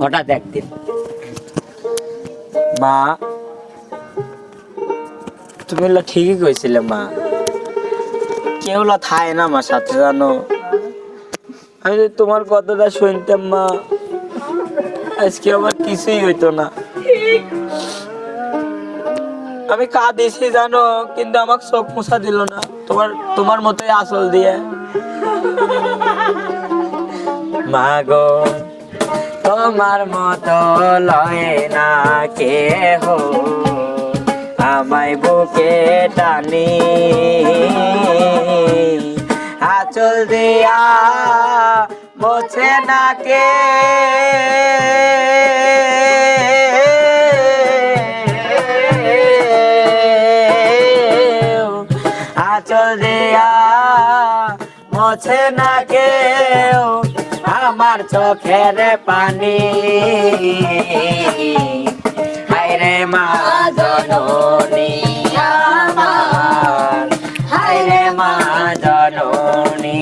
হঠাৎ একদিন। মা, তুমি হলো ঠিকই কইছিলে মা। কেউ থায় না আমার সাথে জানো। আমি যদি তোমার কথাটা শুনতাম মা, আজকে আমার কিছুই হইতো না। আমি কাঁদিছি জানো, কিন্তু আমাকে চোখ মুছা দিল না। তোমার তোমার মতোই আসল দিয়ে। মাগো তোমার মতো লয় না কে হো আমায় বুকে টানি। আচল দিয়া মোছে না কে। আচল দিয়া মোছে না কেউ। আমার চোখের পানি। হায়রে মা জননী আমার। হায়রে মা জননী।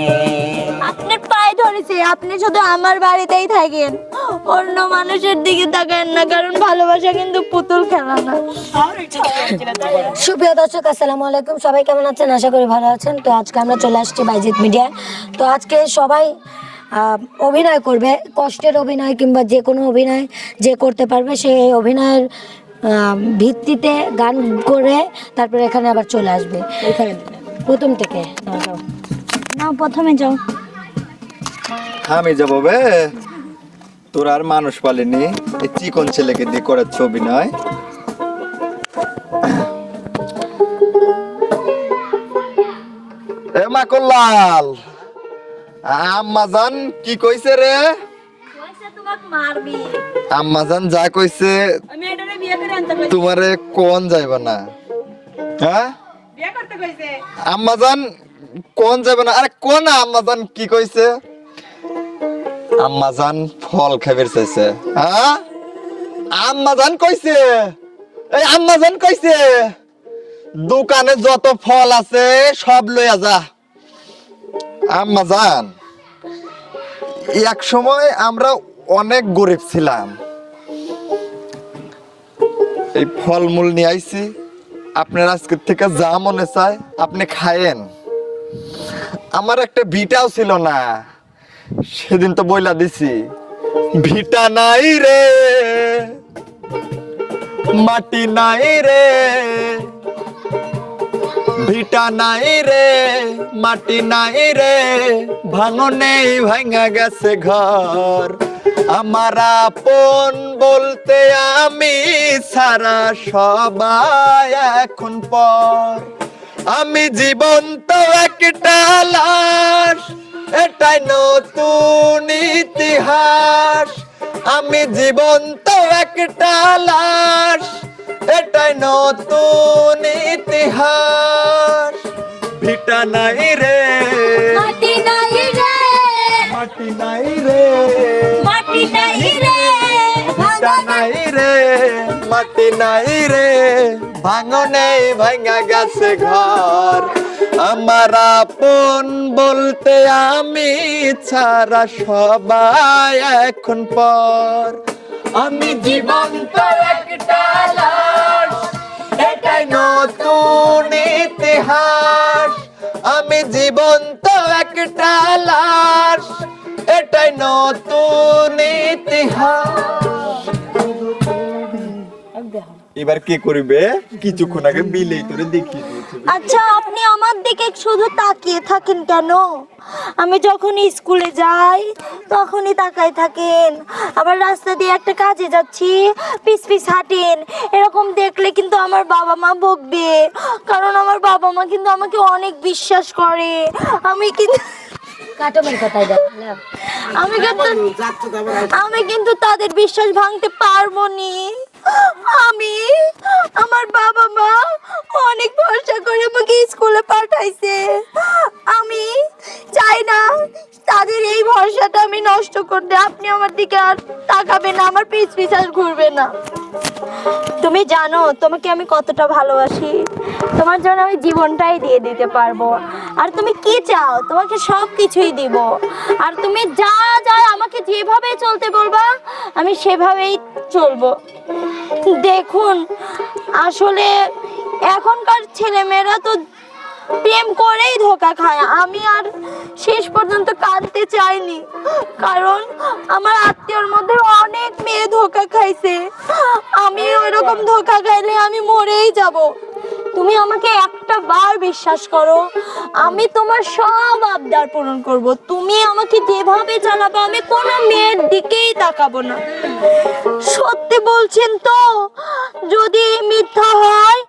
আপনার পায়ে ধরেছি আপনি শুধু আমার বাড়িতেই থাকেন। অন্য মানুষের দিকে তাকান না কারণ ভালোবাসা কিন্তু পুতুল খেলা না। সুপ্রিয় দর্শক আসসালামু আলাইকুম। সবাই কেমন আছেন? আশা করি ভালো আছেন। তো আজকে আমরা চলে আসছি বাইজিৎ মিডিয়ায়। তো আজকে সবাই অভিনয় করবে কষ্টের অভিনয় কিংবা যে কোনো অভিনয় যে করতে পারবে সে অভিনয়ের ভিত্তিতে গান করে তারপরে এখানে আবার চলে আসবে। প্রথম থেকে। না প্রথমে যাও। আমি যাব বে। তোর আর মানুষ পালিনি। এই চিকন ছেলেকে দিয়ে করার ছবি নয় এ মাকল্লাল আম্মাজান কি কইছে রে? আম্মাজান যা কইছে তোমারে কোন যাইবা না। হ্যাঁ? আম্মাজান কোন যাবে না? আরে কোন আম্মাজান কি কইছে? আম্মাজান ফল খাইবার চাইছে। হ্যাঁ? আম্মাজান কইছে। এই আম্মাজান কইছে দোকানে যত ফল আছে সব লইয়া যা। আম্মাজান এক সময় আমরা অনেক গরিব ছিলাম। এই ফলমূল নিয়ে আইছি, আপনার আজকের থেকে যা মনে চায় আপনি খায়েন। আমার একটা ভিটাও ছিল না, সেদিন তো বইলা দিছি, ভিটা নাই রে, মাটি নাই রে। ভিটা নাই রে, মাটি নাই রে ভাঙো নেই ভাঙা গেছে ঘর। আমার আপন বলতে আমি সারা সবাই এখন পর। আমি জীবন্ত একটা লাশ, এটাই নতুন ইতিহাস। আমি জীবন্ত একটা লাশ এটাই নতুন ইতিহাস। ভিটা নাই রে। মাটি নাই রে। মাটি নাই রে। মাটি নাই রে। ভিটা নাই রে। মাটি নাই রে। ভাঙো নেই ভাঙা গেছে ঘর। আমার আপন বলতে আমি ছাড়া সবাই এখন পর। আমি জীবন্ত একটা এটাই নতুন ইতিহাস। আমি জীবন্ত একটা লাশ। এটাই নতুন ইতিহাস। এবার কে করবে? কিছুক্ষণ আগে বিলেই তোরে দিয়েছে। আচ্ছা আপনি আমার দিকে শুধু তাকিয়ে থাকেন কেন? আমি যখন স্কুলে যাই, তখনই তাকাই থাকেন। আবার রাস্তা দিয়ে একটা কাজে যাচ্ছি, পিস পিস হাঁটেন। এরকম দেখলে কিন্তু আমার বাবা মা বকবে। কারণ আমার বাবা মা কিন্তু আমাকে অনেক বিশ্বাস করে। আমি কিন্তু কাটমের কথাই আমি কিন্তু আমি কিন্তু তাদের বিশ্বাস ভাঙতে পারব নি আমি আমার বাবা মা অনেক ভরসা করে আমাকে স্কুলে পাঠাইছে। আমি চাই না তাদের এই ভরসাটা আমি নষ্ট করতে। আপনি আমার দিকে আর তাকাবেন না, আমার পিছ পিছ আর ঘুরবে না। তুমি জানো, তোমাকে আমি কতটা ভালোবাসি। তোমার জন্য আমি জীবনটাই দিয়ে দিতে পারব। আর তুমি কি চাও? তোমাকে সব কিছুই দিব। আর তুমি যা যা আমাকে যেভাবে চলতে বলবা, আমি সেভাবেই চলবো। দেখুন, আসলে এখনকার ছেলেমেয়েরা তো প্রেম করেই ধোকা খায়। আমি আর শেষ পর্যন্ত কাঁদতে চাইনি। কারণ আমার আত্মীয়র মধ্যে অনেক মেয়ে ধোকা খাইছে। আমি ওইরকম ধোকা খাইলে আমি মরেই যাব। তুমি আমাকে একটা বার বিশ্বাস করো, আমি তোমার সব আবদার পূরণ করব। তুমি আমাকে যেভাবে চালাবো আমি কোনো মেয়ের দিকেই তাকাবো না। সত্যি বলছেন তো, যদি মিথ্যা হয়,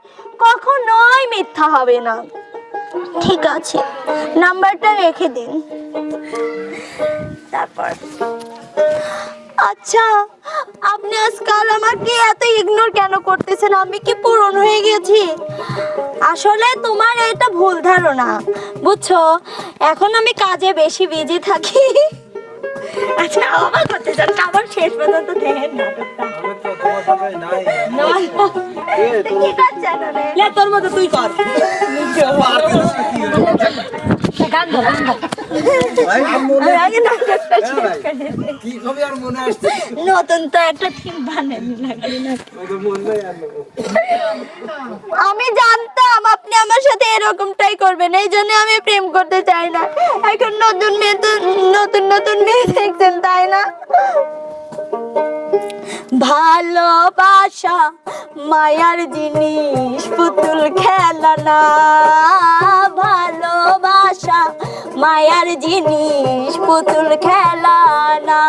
কখনোই মিথ্যা হবে না। ঠিক আছে, নাম্বারটা রেখে দিন। তারপর আচ্ছা। আপনি আজকাল আমাকে এত ইগনোর কেন করতেছেন? আমি কি পূরণ হয়ে গেছি? আসলে তোমার এটা ভুল ধারণা বুঝছ? এখন আমি কাজে বেশি বিজি থাকি। আচ্ছা আমার করতে চান আবার শেষ পর্যন্ত দেখেন না তোর মতো তুই কর। গান ধর গান ধর আসছে? নতুন তো একটা থিম বানানি লাগবে না। আমি জানতাম আপনি আমার সাথে এরকমটাই করবেন এই জন্য আমি প্রেম করতে চাই না। এখন নতুন মেয়ে নতুন নতুন মেয়ে দেখছেন তাই না? ভালোবাসা, মায়ার জিনিস, পুতুল খেলা না। ভালোবাসা, মায়ার জিনিস, পুতুল খেলা না।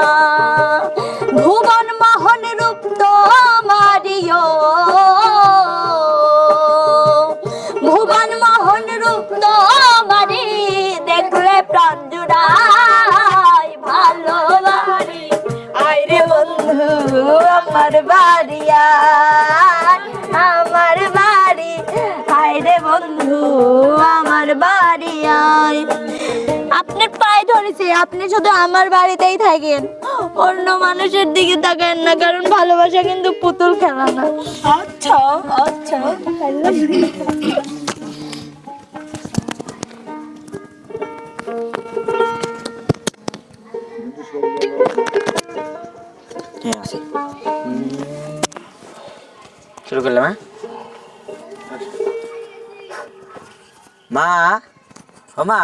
ভুবন মোহন রূপ তো মারিও আমার বাড়ি আয়, আমার বাড়ি। আইরে বন্ধু আমার বাড়ি আয় আপনার পায়ে ধরেছে আপনি শুধু আমার বাড়িতেই থাকেন। অন্য মানুষের দিকে তাকান না কারণ ভালোবাসা কিন্তু পুতুল খেলা না। আচ্ছা আচ্ছা। হ্যাঁ শুরু করলাম হ্যাঁ? মা, ও মা,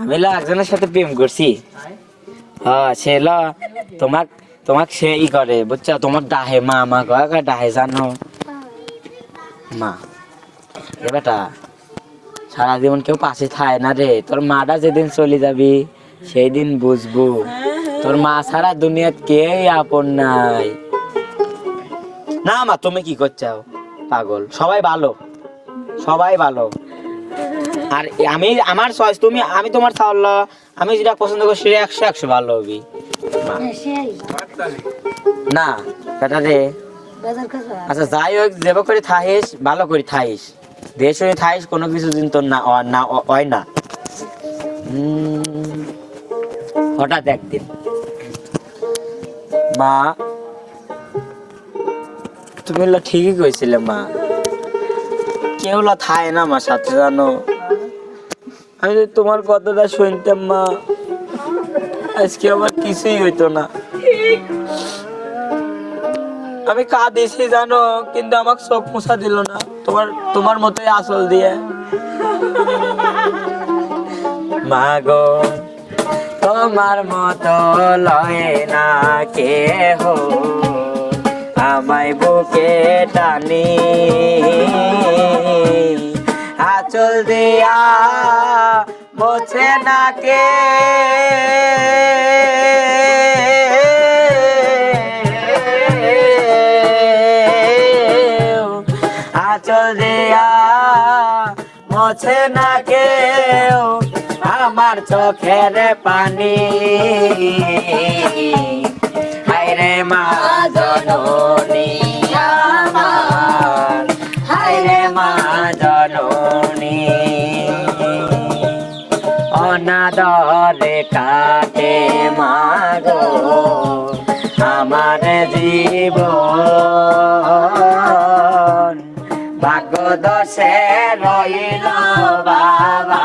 আমি একজনের সাথে প্রেম করছি। হ্যাঁ সে ল তোমাক সে ই করে, বুঝছ? তোমার ডাহে মা মা কয় ডাহে জানো? মা, এ বেটা সারা জীবন কেউ পাশে থাকে না রে, তোর মাটা যেদিন চলে যাবি। সেই দিন বুঝব। তোর মা সারা দুনিয়াত কেই আপন নাই। না মা তুমি কি করছ পাগল। সবাই ভালো। সবাই ভালো। আর আমি আমার চয়েস তুমি আমি তোমার চাওয়াল আমি যেটা পছন্দ করি সেটা একশো একশো ভালো হবি। না বেটা রে আচ্ছা যাই হোক যেবা করে থাইস ভালো করে থাইস দেশ হয়ে থাইস কোনো কিছু দিন তোর না অ- না অ- হয় না। হঠাৎ একদিন। মা, তুমি হলো ঠিকই কইছিলে মা। কেউ থায় না আমার সাথে, জানো? আমি যদি তোমার কথাটা শুনতাম মা, আজকে আমার কিছুই হইতো না। আমি কাঁদিছি, জানো, কিন্তু আমাকে চোখ মুছা দিল না। তোমার তোমার মতোই আসল দিয়ে। মাগো তোমার মতো লয় না কে হো আমায় বুকে টানি। আচল দিয়া বোঝে না কে। আমার চোখের পানি। আমার। হাইরে মা জননী। অনাদরে কাটে মাগো আমার জীবন। ভাগ্য দশে রইল বাবা।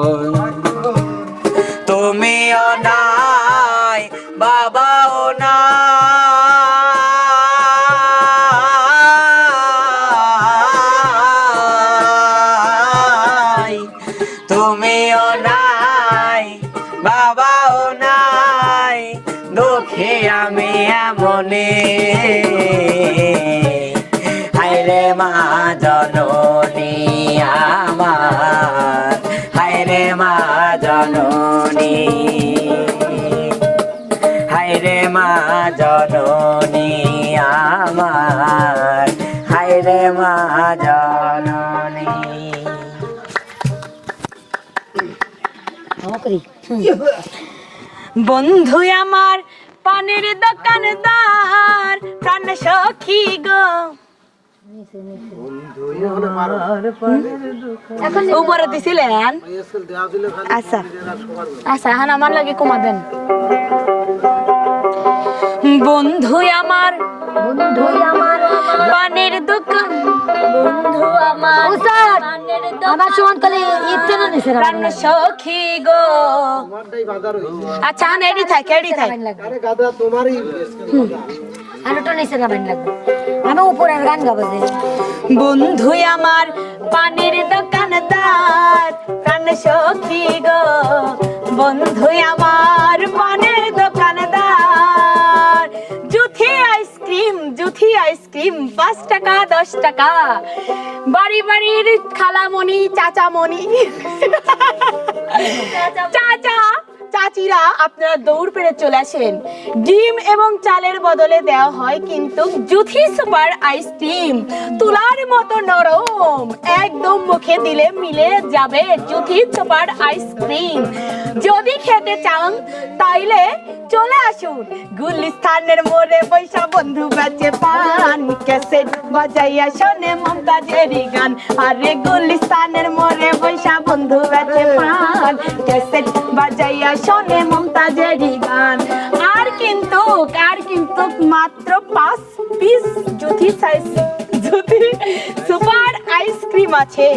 মা জননী আমার। হাইরে মা জননী। হাইরে মা জননী আমার। হাইরে মা জননী। বন্ধু আমার পানের দোকানদার, প্রাণ সখী গো। উপরে দিছিলেন? আচ্ছা। আচ্ছা এখন আমার লাগে কমা দেন। বন্ধু আমার বন্ধু আমার। পানের দোকান। বন্ধু আমার উস্তাদ, পানের আমার সমান কালে ইচ্ছে নিছে প্রাণ সখী গো। আচ্ছা এডি থাক এডি থাক। আরে গাদা তোমারই আর ওটা নিছে না বাইন লাগবে। আমি উপরের গান গাবো যে। বন্ধু আমার পানের দোকানদার প্রাণ সখী গো। বন্ধু আমার পানের দোকানদার জুথি আইসক্রিম জুথি আইসক্রিম পাঁচ টাকা দশ টাকা। বাড়ি বাড়ির খালামণি চাচামণি। চাচা চাচিরা আপনারা দৌড় পেরে চলে আসেন। ডিম এবং চালের বদলে দেওয়া হয় কিন্তু জুথি সুপার আইসক্রিম তুলার মতো নরম। একদম মুখে দিলে মিলে যাবে জুথি সুপার আইসক্রিম যদি খেতে চান, তাইলে চলে আসুন। গুলিস্তানের মোড়ে বৈশা বন্ধু বেচে পান। ক্যাসেট বাজাইয়া শোনে মমতাজেরই গান। আরে গুলিস্তানের মোড়ে বৈশা বন্ধু বেচে পান। ক্যাসেট বাজাইয়া শোনে মমতাজেরই গান। আর কিন্তু আর কিন্তু মাত্র পাঁচ piece Juthi size Juthi super ice cream আছে,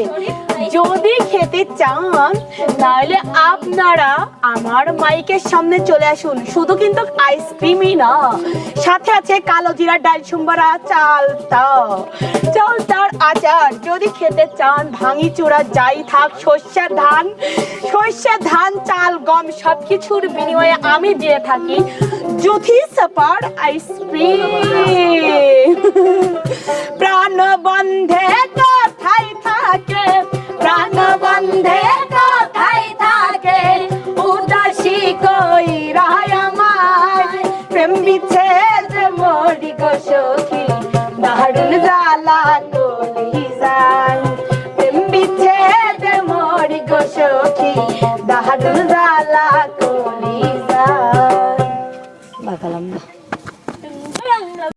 যদি খেতে চান, তাহলে আপনারা আমার মাইকের সামনে চলে আসুন। শুধু কিন্তু আইসক্রিমই না, সাথে আছে কালো জিরা, ডাল আচার, যদি খেতে চান ভাঙি চূড়া যাই থাক শস্যের ধান শস্যের ধান, চাল, গম, সবকিছুর বিনিময়ে আমি দিয়ে থাকি জুথি সাপার আইসক্রিম প্রাণ বন্ধে কোথায়